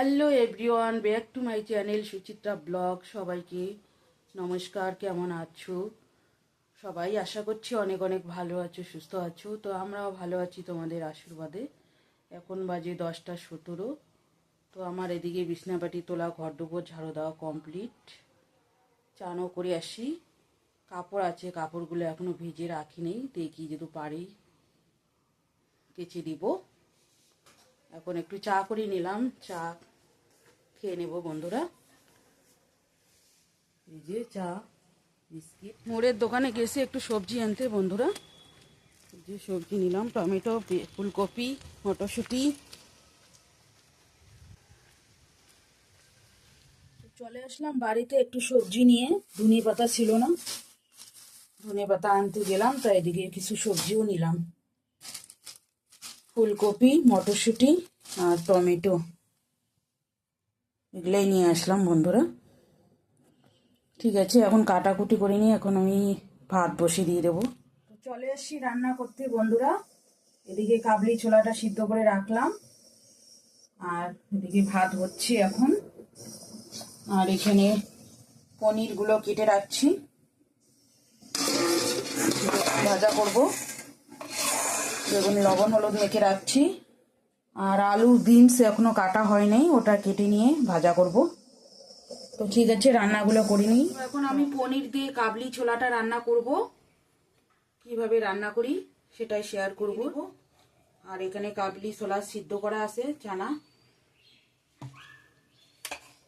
Hello everyone back to my channel Suchitra blog সবাইকে নমস্কার, কেমন আছো? সবাই আশা করছি অনেক অনেক ভালো আছো, সুস্থ আছো। তো আমরাও ভালো আছি তোমাদের আশীর্বাদে। এখন বাজে দশটা সতেরো। তো আমার এদিকে বিছনাপাটি তোলা ঘর ডুবো ঝাড়ু দেওয়া কমপ্লিট চানও করে আসি। কাপড় আছে, কাপড়গুলো এখনও ভিজে রাখি নেই দেখি যদি পারি কেচে দিব। এখন একটু চা করে নিলাম। চা খেয়ে নেব বন্ধুরা। এই যে চা, বিস্কিট। মোড়ের দোকানে গেছে একটু সবজি আনতে বন্ধুরা। যে সবজি নিলাম, টমেটো ফুলকপি, মটরশুঁটি। চলে আসলাম বাড়িতে একটু সবজি নিয়ে। ধনে পাতা ছিল না। ধনে পাতা আনতে গেলাম তাই এদিকে কিছু সবজিও নিলাম। ফুলকপি, মটরশুঁটি আর টমেটো। এগুলাই নিয়ে আসলাম বন্ধুরা। ঠিক আছে, এখন কাটাকুটি করে নিয়ে এখন আমি ভাত বসিয়ে দিয়ে দেবো। চলে আসছি রান্না করতে বন্ধুরা। এদিকে কাবলি ছোলাটা সিদ্ধ করে রাখলাম। আর এদিকে ভাত হচ্ছে এখন। আর এখানে পনিরগুলো কেটে রাখছি। ভাজা করব। বেগুন লবণ, হলুদ মেখে রাখছি। আর আলু বিনস এখনও কাটা হয় নাই, ওটা কেটে নিয়ে ভাজা করব। তো ঠিক আছে, রান্নাগুলো করে নিই। এখন আমি পনির দিয়ে কাবলি ছোলাটা রান্না করব। কীভাবে রান্না করি সেটাই শেয়ার করব। আর এখানে কাবলি ছোলা সিদ্ধ করা আছে, চানা।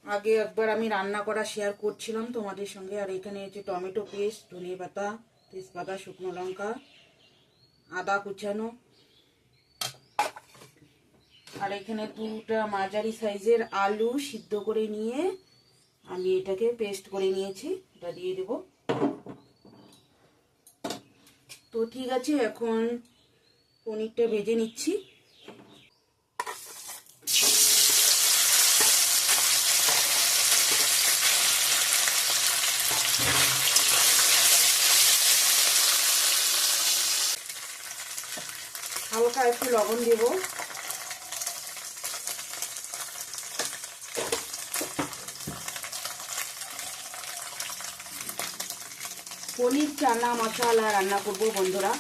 আগে একবার আমি রান্না করা শেয়ার করছিলাম তোমাদের সঙ্গে। আর এখানে হচ্ছে টমেটো পেস্ট ধনে পাতা, তেজপাতা, শুকনো লঙ্কা। আদা কুচানো। আর এখানে দুটা মাঝারি সাইজের আলু সিদ্ধ করে নিয়ে আমি এটাকে পেস্ট করে নিয়েছি, এটা দিয়ে দেব। তো ঠিক আছে, এখন পনিরটা ভেজে নিচ্ছি। হালকা একটু লবণ দেব। পনির, চানা, মশলা রান্না করব বন্ধুরা।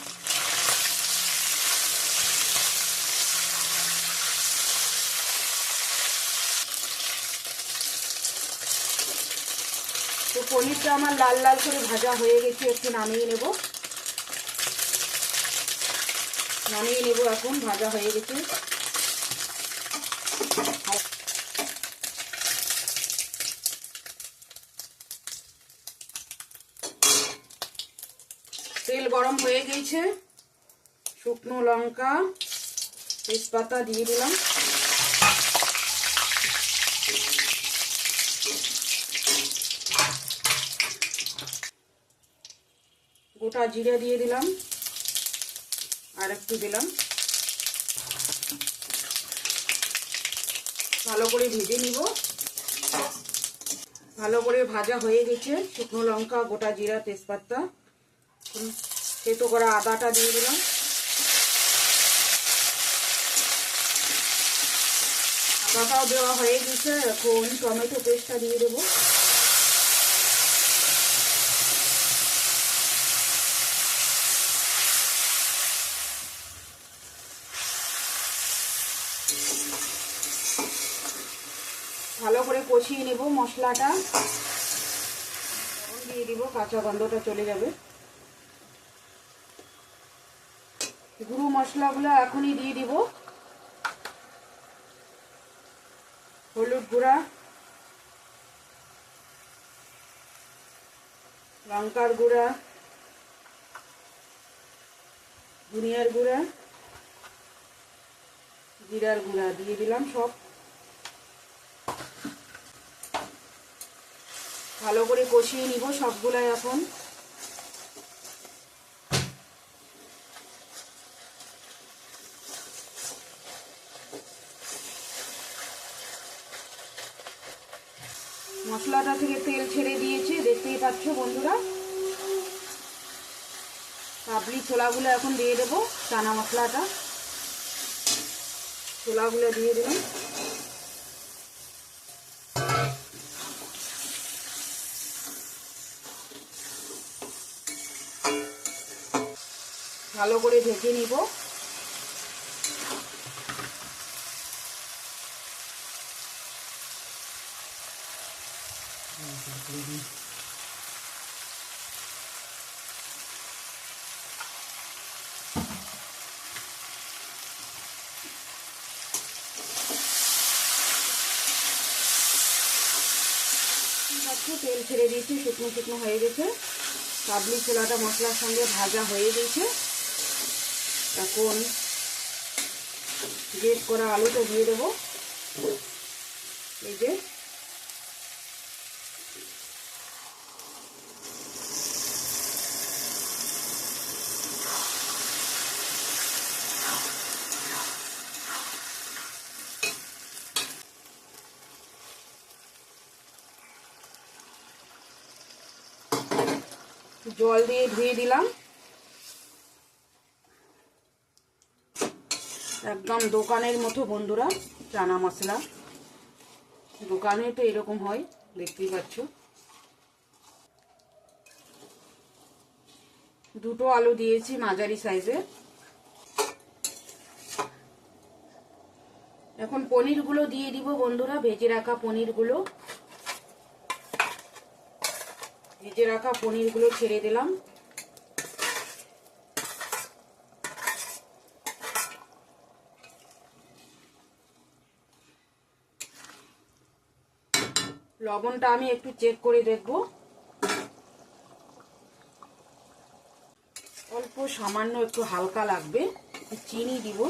তো পনিরটা আমার লাল লাল করে ভাজা হয়ে গেছে, একটু নামিয়ে নেব। নামিয়ে নেব এখন, ভাজা হয়ে গেছে। তেল গরম হয়ে গেছে। শুকনো লঙ্কা, তেজপাতা দিয়ে দিলাম। গোটা জিরে দিয়ে দিলাম। আর একটু দিলাম। ভালো করে ভেজে নিব। ভালো করে ভাজা হয়ে গেছে। শুকনো লঙ্কা, গোটা জিরা, তেজপাতা। সেতো করা আদাটা দিয়ে দিলাম। আদাটাও দেওয়া হয়ে গেছে। এখন টমেটো পেস্টটা দিয়ে দেবো ভালো করে কষিয়ে নেব মশলাটা। দিয়ে দিব কাঁচা গন্ধটা চলে যাবে। গুঁড়ো মশলাগুলো এখনই দিয়ে দিব। হলুদ গুঁড়া। লঙ্কার গুঁড়া। ধনিয়ার গুঁড়া। জিরার গুঁড়া দিয়ে দিলাম সব। ভালো করে কষিয়ে নিব সবগুলাই এখন। মশলাটা থেকে তেল ছেড়ে দিয়েছে, দেখতেই পাচ্ছ বন্ধুরা। কাবলি ছোলাগুলো এখন দিয়ে দেবো, চানা মশলাটা। ছোলাগুলো দিয়ে দিলাম। ভালো করে ঢেকে নিব। তেল ছেড়ে দিয়েছি, শুকনো শুকনো হয়ে গেছে। কাবলি ছোলাটা মশলার সঙ্গে ভাজা হয়ে গেছে। এখন গ্রেট করা আলুটা দিয়ে দেবো। এই যে। জল দিয়ে ধুয়ে দিলাম। একদম দোকানের মতো বন্ধুরা, চানা মশলা। দোকানে তো এরকম হয়, দেখতেই পাচ্ছ। দুটো আলু দিয়েছি মাঝারি সাইজের এখন পনিরগুলো দিয়ে দিব বন্ধুরা, ভেজে রাখা পনিরগুলো। ভেজে রাখা পনিরগুলো ছেড়ে দিলাম। লবণটা আমি একটু চেক করে দেখব। অল্প সামান্য একটু হালকা লাগবে চিনি দিব।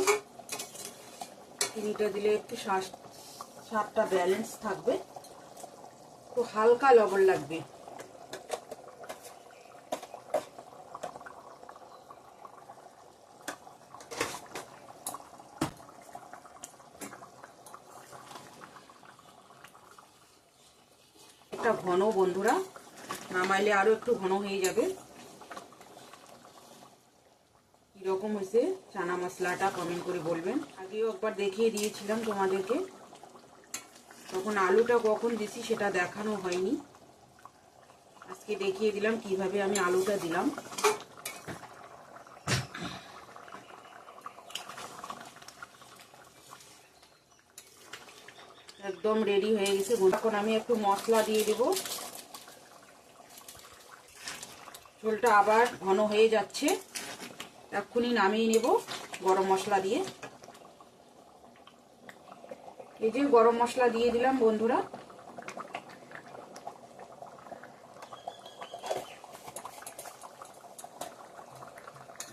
চিনিটা দিলে একটু স্বাদটা ব্যালেন্স থাকবে। একটু হালকা লবণ লাগবে। একটা ঘন বন্ধুরা। নামাইলে আরও একটু ঘন হয়ে যাবে। কীরকম হয়েছে চানা মশলাটা কমেন্ট করে বলবেন। আগেও একবার দেখিয়ে দিয়েছিলাম তোমাদেরকে। তখন আলুটা কখন দিছি সেটা দেখানো হয়নি। আজকে দেখিয়ে দিলাম কীভাবে আমি আলুটা দিলাম। একদম রেডি হয়ে গেছে। এখন আমি একটু মশলা দিয়ে দেব। ঝোলটা আবার ঘন হয়ে যাচ্ছে। এক্ষুনি নামিয়ে নেব গরম মশলা দিয়ে। এই যে গরম মশলা দিয়ে দিলাম বন্ধুরা।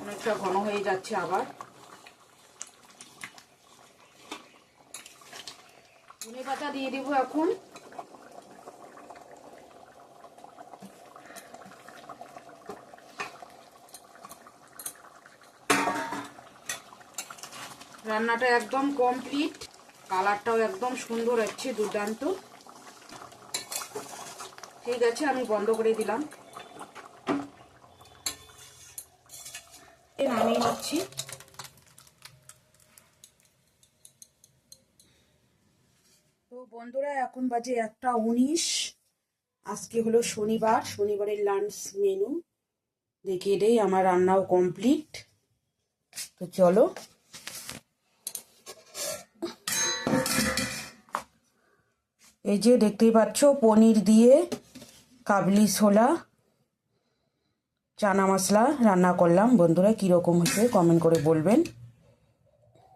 অনেকটা ঘন হয়ে যাচ্ছে আবার। ধনে পাতা দিয়ে দেবো এখন। রান্নাটা একদম কমপ্লিট কালারটাও একদম সুন্দর হচ্ছে, দুর্দান্ত। ঠিক আছে, আমি বন্ধ করে দিলাম। নামিয়ে নিচ্ছি। বন্ধুরা, এখন বাজে একটা উনিশ। আজকে হলো শনিবার, শনিবারের লাঞ্চ মেনু দেখে দেই আমার রান্নাও কমপ্লিট তো চলো। এই যে দেখতেই পাচ্ছ, পনির দিয়ে কাবলি ছোলা, চানা মশলা রান্না করলাম। বন্ধুরা, কীরকম হয়েছে কমেন্ট করে বলবেন।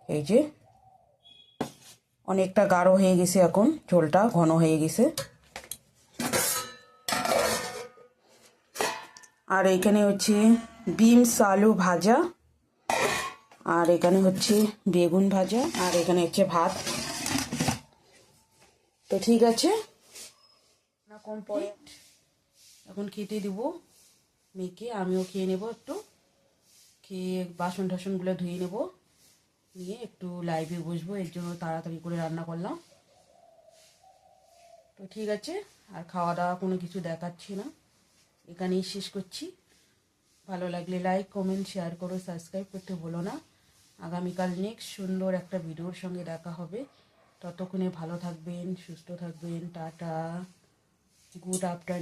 এই যে। অনেকটা গাঢ় হয়ে গেছে এখন। ঝোলটা ঘন হয়ে গেছে। আর এখানে হচ্ছে বিমস আলু ভাজা। আর এখানে হচ্ছে বেগুন ভাজা। আর এখানে হচ্ছে ভাত। তো ঠিক আছে। না কম পরে এখন খেতে দিব মেয়েকে আমিও খেয়ে নেব একটু। খেয়ে বাসন টাসনগুলো ধুয়ে নেব। নিয়ে একটু লাইভে বসবো, এর জন্য তাড়াতাড়ি করে রান্না করলাম। তো ঠিক আছে, আর খাওয়া দাওয়া কোনো কিছু দেখাচ্ছি না। এখানেই শেষ করছি। ভালো লাগলে লাইক কমেন্ট শেয়ার করো সাবস্ক্রাইব করতে ভুলো না। আগামীকাল নেক্সট সুন্দর একটা ভিডিওর সঙ্গে দেখা হবে। ততক্ষণে ভালো থাকবেন, সুস্থ থাকবেন, টাটা। Good afternoon